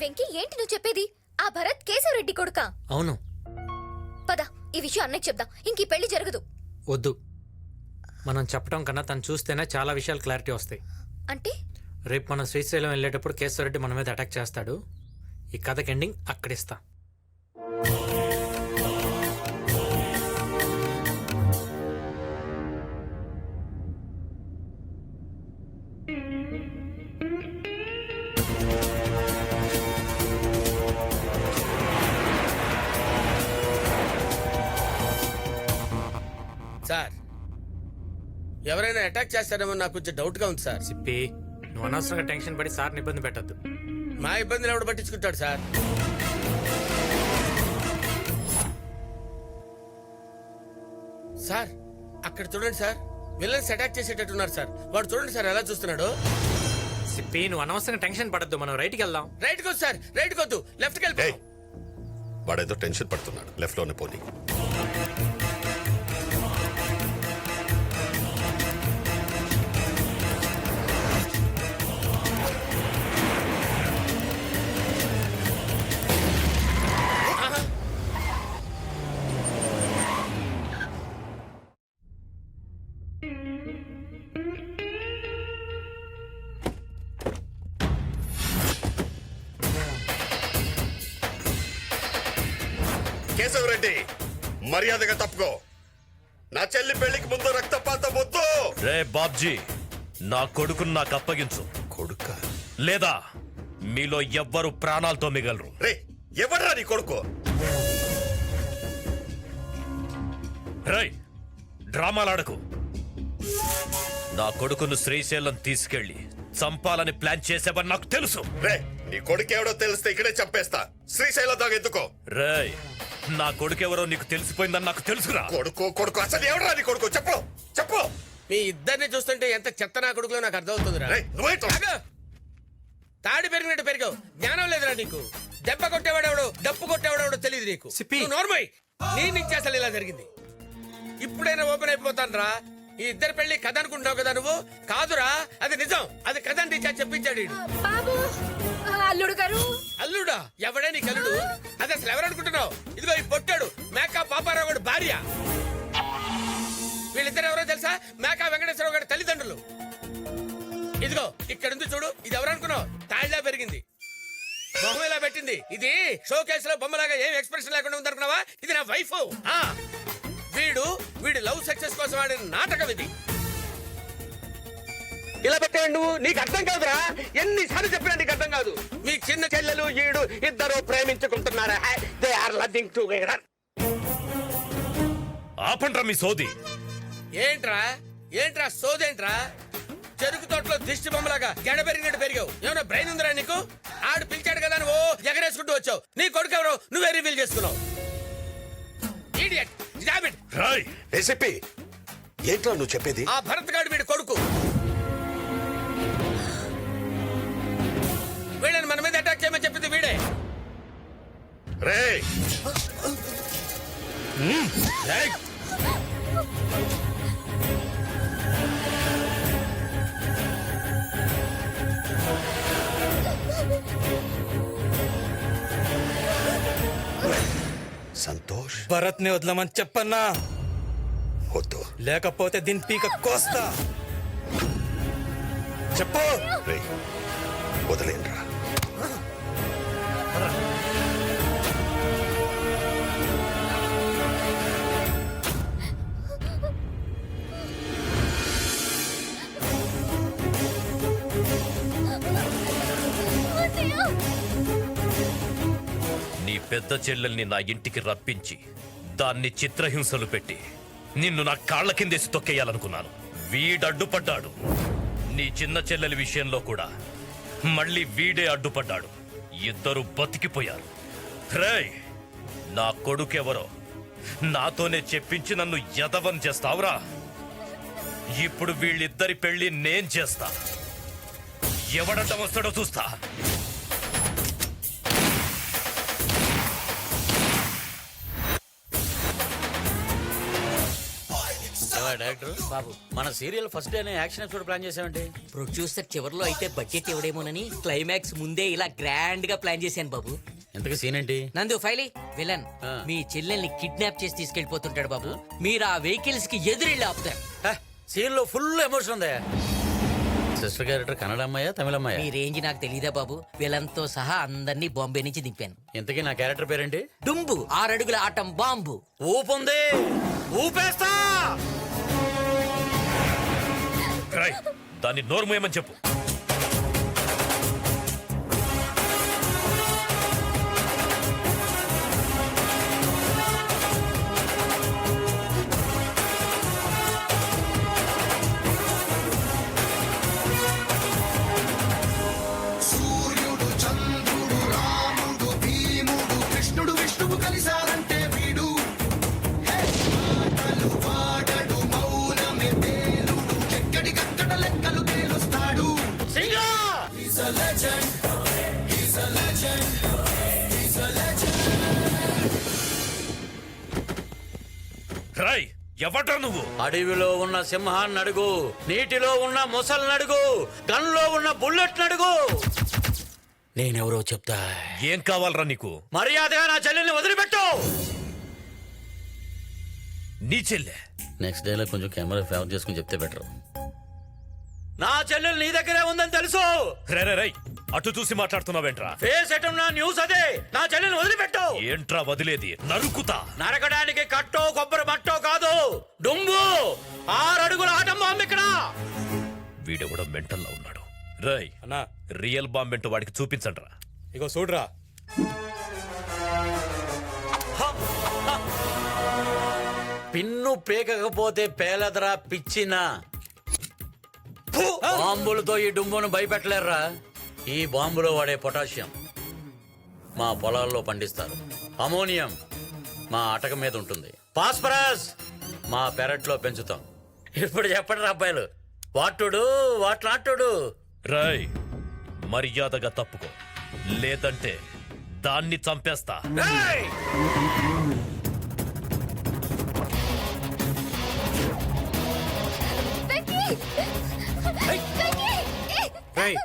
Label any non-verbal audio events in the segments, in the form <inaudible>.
వెంకీ ఏంటి నువ్వు చెప్పేది? ఆ భరత్ కేశవరెడ్డి కొడుకా? అవును. పద ఈ విషయం అన్నయ్య చెప్దాం. ఇంక ఈ పెళ్ళి జరగదు. వద్దు. మనం చెప్పడం కన్నా తను చూస్తేనే చాలా విషయాలు క్లారిటీ వస్తాయి. అంటే? రేపు మనం శ్రీశైలం వెళ్ళేటప్పుడు కేశవరెడ్డి మన మీద అటాక్ చేస్తాడు. ఈ కథకి ఎండింగ్ అక్కడిస్తా. అటాక్ చేస్తారేమో నాకు కొంచెం డౌట్గా ఉంది సార్. సిప్పి నువ్వు అనవసరంగా టెన్షన్ పడి సార్ని ఇబ్బంది పెట్టద్దు. మా ఇబ్బందులు ఎవడు పట్టించుకుంటాడు సార్? సార్ అక్కడ చూడండి సార్. విలన్స్ అటాక్ చేసేటట్టున్నారు సార్. వాడు చూడండి సార్ ఎలా చూస్తున్నాడు. సిప్పి నువ్వు అనవసరంగా టెన్షన్ పడద్దు. మనం రైట్కి వెళ్దాం. రైట్ కొద్దు సార్ రైట్ కొద్దు లెఫ్ట్కి వెళ్ళిపో ఏయ్ వాడేదో టెన్షన్ పడుతున్నాడు. లెఫ్ట్లోనే పోనీ. కేశవరెడ్డి మర్యాదగా తప్పుకో. నా చెల్లి పెళ్ళికి ముందు రక్తపాతం వద్దు. రే బాబ్జీ నా కొడుకును నాకు అప్పగించు. కొడుక? లేదా మీలో ఎవ్వరు ప్రాణాలతో మిగలరు. రే ఎవడ్రా నీ కొడుకు? రై డ్రామాలాడకు నా కొడుకును శ్రీశైలం తీసుకెళ్ళి చంపాలని ప్లాన్ చేసావని నాకు తెలుసు. రే నీ కొడుకు ఎవడో తెలిస్తే ఇక్కడే చంపేస్తా. శ్రీశైలం దాకా ఎందుకో రేయ్ నా కొడుకెవరో నీకు తెలిసిపోయిందని నాకు తెలుసురా. కొడుకు కొడుకు అసలు ఎవడరా నీ కొడుకు? చెప్పు చెప్పు. మీ ఇద్దరిని చూస్తుంటే ఎంత చెత్త నా కొడుకులో నాకు అర్థమవుతుందిరా. రేయ్? ఆగు. తాడి పెరిగినట్టు పెరిగావు. జ్ఞానం లేదురా నీకు. దెబ్బ కొట్టేవాడెవడు డప్పు కొట్టేవాడెవడో తెలియదు నీకు. సిప్పి. నోర్మై. నీ నుంచి అసలు ఇలా జరిగింది. ఇప్పుడైనా ఓపెన్ అయిపోతాను రా ఈ ఇద్దరు పెళ్ళి కథ అనుకుంటున్నావు కదా నువ్వు? కాదురా అది నిజం. అది కథ అని టీచర్ చెప్పించాడు. బాబు అల్లుడు గారు అల్లుడా ఎవడే నీ అల్లుడు? అది అసలు ఎవరు అనుకుంటున్నావు? ఇదిగో ఈ పొట్టాడు మేకా పాపారావు గారి భార్య. వీళ్ళిద్దరు ఎవరో తెలుసా? మేకా వెంకటేశ్వరరావు గారి తల్లిదండ్రులు. ఇదిగో ఇక్కడ ఉంది చూడు ఇది ఎవరు అనుకున్నావు? తాళ్ళ పెరిగింది. బొమ్మ ఇలా పెట్టింది. ఇది షో కేసులో బొమ్మలాగా ఏం ఎక్స్ప్రెషన్ లేకుండా ఉందనుకున్నావా ఇది నా వైఫ్. ఆ వీడు వీడి లవ్ సక్సెస్ కోసం ఆడిన నాటకం ఇది. ఇలా పెట్టాడు నువ్వు? నీకు అర్థం కాదురా. ఎన్నిసార్లు చెప్పినా నీకు అర్థం కాదు. మీ చిన్న చెల్లెలు ఈడు ఇద్దరు ప్రేమించుకుంటున్నారా. దే ఆర్ లవింగ్ టుగెదర్ ఆపండ్రా మీ సోది. ఏంట్రా? ఏంట్రా సోదేంట్రా చెరుకు తోటలో దిష్టి బొమ్మలాగా గెడ పెరిగినట్టు పెరిగావు. ఏమైనా బ్రెయిన్ ఉందిరా నీకు? ఆడు పిలిచాడు కదా నువ్వు ఎగరేసుకుంటూ వచ్చావు. నీ కొడుకు ఎవరో? నువ్వే రివీల్ చేసుకున్నావు. ఏసీపీ ఏంట్రా నువ్వు చెప్పేది? ఆ భరత్ గాడు వీడి కొడుకు. వీళ్ళని మన మీద అటాక్ చేయమని చెప్పింది వీడే. రే రేయ్! సంతోష్. భరత్ని వదలమని చెప్పన్నా. వద్దు. లేకపోతే దీని పీక కోస్తా. చెప్పు. వదిలేనరా నీ పెద్ద చెల్లెల్ని నా ఇంటికి రప్పించి దాన్ని చిత్రహింసలు పెట్టి నిన్ను నా కాళ్ళ కిందేసి తొక్కేయాలనుకున్నాను. వీడడ్డుపడ్డాడు. నీ చిన్న చెల్లెలి విషయంలో కూడా మళ్ళీ వీడే అడ్డుపడ్డాడు. ఇద్దరు బతికిపోయారు. రేయ్ నా కొడుకెవరో? నాతోనే చెప్పించి నన్ను యదవం చేస్తావురా? ఇప్పుడు వీళ్ళిద్దరి పెళ్ళి నేను చేస్తా. ఎవడడ్డం వస్తాడో చూస్తా. డైరెక్టర్ బాబు మన సీరియల్ ఫస్ట్ డేనే యాక్షన్ ఎపిసోడ్ ప్లాన్ చేసామండి ప్రొడ్యూసర్ చివరిలో అయితే బడ్జెట్ ఇవ్వడేమోనని క్లైమాక్స్ ముందే ఇలా గ్రాండ్గా ప్లాన్ చేశాను బాబు. ఇంతకీ సీన్ ఏంటి? నందు ఫైలీ విలన్. మీ చెల్లెల్ని కిడ్నాప్ చేసి తీసుకెళ్ళిపోతుంటాడు బాబు. మీరు ఆ వెహికల్స్కి ఎదురెళ్ళి ఆపుతారు. సీన్లో ఫుల్ ఎమోషన్ ఉంది? సిస్టర్ క్యారెక్టర్ కన్నడ అమ్మాయా తమిళ అమ్మాయా మీ రేంజ్ నాకు తెలియదా బాబు. విలన్తో సహా అందరినీ బాంబే నుంచి దింపాను. ఇంతకీ నా క్యారెక్టర్ పేరేంటి? డుంబు ఆరడుగుల ఆటం బాంబు. ఊపుంది. ఊపేస్తా! దాన్ని నోరు మూయమని చెప్పు. ఎవడ్రా నువ్వు? అడవిలో ఉన్న సింహాన్ని అడుగు నీటిలో ఉన్న మొసల్ని అడుగు గన్లో ఉన్న బుల్లెట్ అడుగు. నేనెవరో చెప్తా. ఏం కావాలరా నీకు? మర్యాదగా నా చెల్లెల్ని వదిలిపెట్టు! నీ చెల్లె? నెక్స్ట్ డేలో కొంచెం కెమెరా ఫేవర్ చేసుకుని చెప్తే బెటర్ నా చెల్లెలు నీ దగ్గరే ఉందని తెలుసు! రే రే రై అటు చూసి మాట్లాడుతున్నావేంట్రా? ఫేస్ ఎటున్నా న్యూస్ అదే. నా చెల్లెల్ని వదిలిపెట్టు. ఏంట్రా వదిలేది? నరుకుతా. నరకడానికి కట్టో కొబ్బరి మట్టో కాదు. డుంబు. ఆరడుగుల ఆటం బాంబు ఇక్కడ. వీడెవడో మెంటల్లో ఉన్నాడు. రై అన్నా. రియల్ బాంబ్ ఏంటో వాడికి చూపించండిరా. ఇగో చూడరా. పిన్ను పేకకపోతే పేలదరా పిచ్చిన. బాంబులతో ఈ డుంబును భయపెట్టలేరురా. ఈ బాంబులో వాడే పొటాషియం మా పొలాల్లో పండిస్తారు. అమోనియం మా అటక మీద ఉంటుంది. ఫాస్ఫరస్ మా పెరట్లో పెంచుతాం. ఇప్పుడు చెప్పండి అబ్బాయిలు వాటుడు వాట్లాటుడు రై మర్యాదగా తప్పుకో. లేదంటే దాన్ని చంపేస్తా.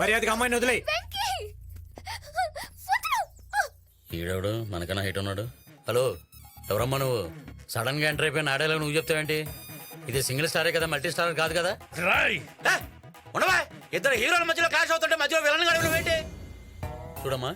మర్యాదగా అమ్మాయిని వదిలే. ఈడెవడు? మనకన్నా హైట్ ఉన్నాడు. హలో ఎవరమ్మా నువ్వు? సడన్గా ఎంటర్ అయిపోయిన ఆడేలా నువ్వు చెప్తావేంటి? ఇది సింగిల్ స్టారే కదా మల్టీ స్టార్ కాదు కదా? ఏ, ఉండవా? ఇద్దరు హీరోల మధ్యలో క్లాష్ అవుతుంటే మధ్యలో విలన్ గడవడం ఏంటి? చూడమ్మా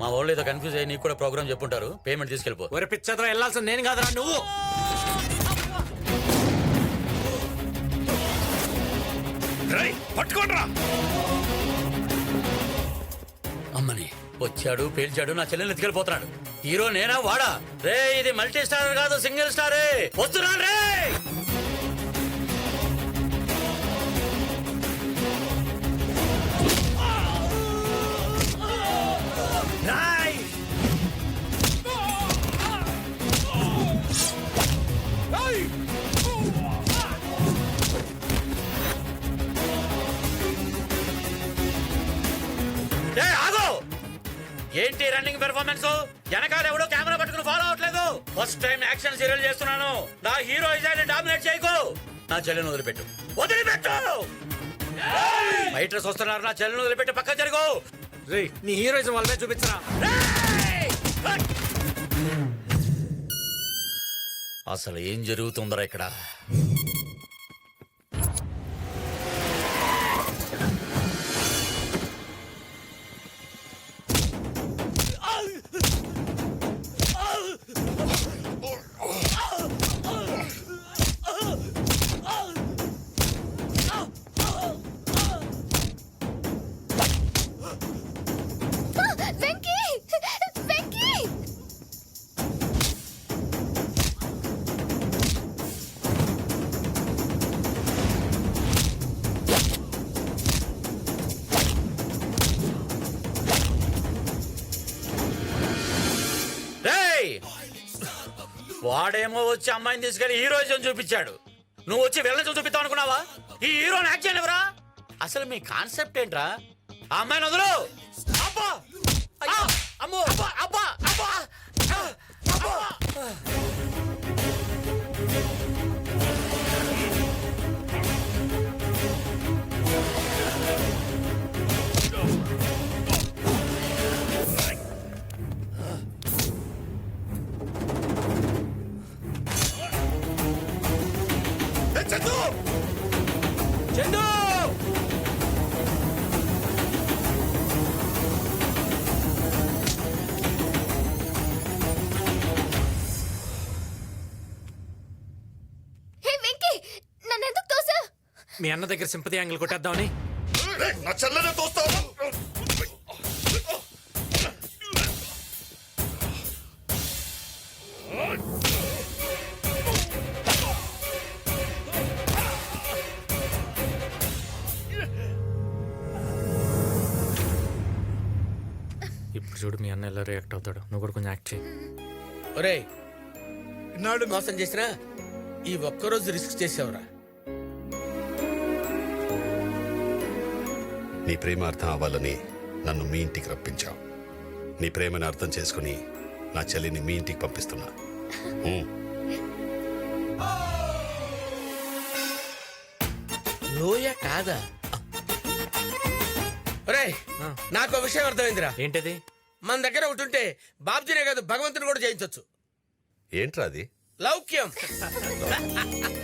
మా వాళ్ళు ఏదో కన్ఫ్యూజ్ అయ్యి నీకు కూడా ప్రోగ్రామ్ చెప్పుంటారు. పేమెంట్ తీసుకెళ్ళిపో. ఒరే పిచ్చదరా వెళ్ళాల్సిన నేను కాదురా నువ్వు. రై అమ్మని వచ్చాడు పేల్చాడు నా చెల్లెల్ని ఎత్తుకెళ్ళిపోతున్నాడు. హీరో నేనా వాడా? రే ఇది మల్టీ స్టార్ కాదు సింగిల్ స్టారే వస్తున్నాను రే పెర్ఫార్మెన్స్ వెనకాల ఎవడో కెమెరా పట్టుకుని ఫాలో అవట్లేదు ఫస్ట్ టైం యాక్షన్ సీరియల్ చేస్తున్నాను. నా హీరో ఇజాన్ని డామినేట్ చేయకు. నా చెల్లెని వదిలిపెట్టు. వదిలిపెట్టు! ఫైటర్స్ వస్తున్నారు. నా చెల్లెని వదిలిపెట్టి పక్క జరుగు. రేయ్ నీ హీరోయిజం మీద చూపించరా? అసలు ఏం జరుగుతుందరా ఇక్కడ? వాడేమో వచ్చి అమ్మాయిని తీసుకెళ్ళి హీరోయిజం చూపించాడు. నువ్వు వచ్చి వెళ్ళని చూపిస్తావు అనుకున్నావా? ఈ హీరోని యాక్ట్ చేయలేవరా? అసలు మీ కాన్సెప్ట్ ఏంట్రా? ఆ అమ్మాయిని వదులు. అబ్బా! అమ్మో! అబ్బా! అబ్బా! అబ్బా! అబ్బా! మీ అన్న దగ్గర సింపతి యాంగిల్ కొట్టేద్దామని. నా చెల్లెనే తోస్తావు? ఇప్పుడు చూడు మీ అన్న ఎలా రియాక్ట్ అవుతాడు. నువ్వు కూడా కొంచెం యాక్ట్ చేయి ఒరేయ్ ఇన్నాళ్ళు మోసం చేసినా ఈ ఒక్కరోజు రిస్క్ చేసావురా? నీ ప్రేమ అర్థం అవ్వాలని నన్ను మీ ఇంటికి రప్పించావు. నీ ప్రేమను అర్థం చేసుకుని నా చెల్లిని మీ ఇంటికి పంపిస్తున్నా. లోయ కాదా? ఆ. నాకు ఒక విషయం అర్థమైందిరా. ఏంటది? మన దగ్గర ఒకటి ఉంటే బాబ్జీనే కాదు భగవంతుని కూడా జయించవచ్చు ఏంట్రా అది? లౌక్యం. <laughs>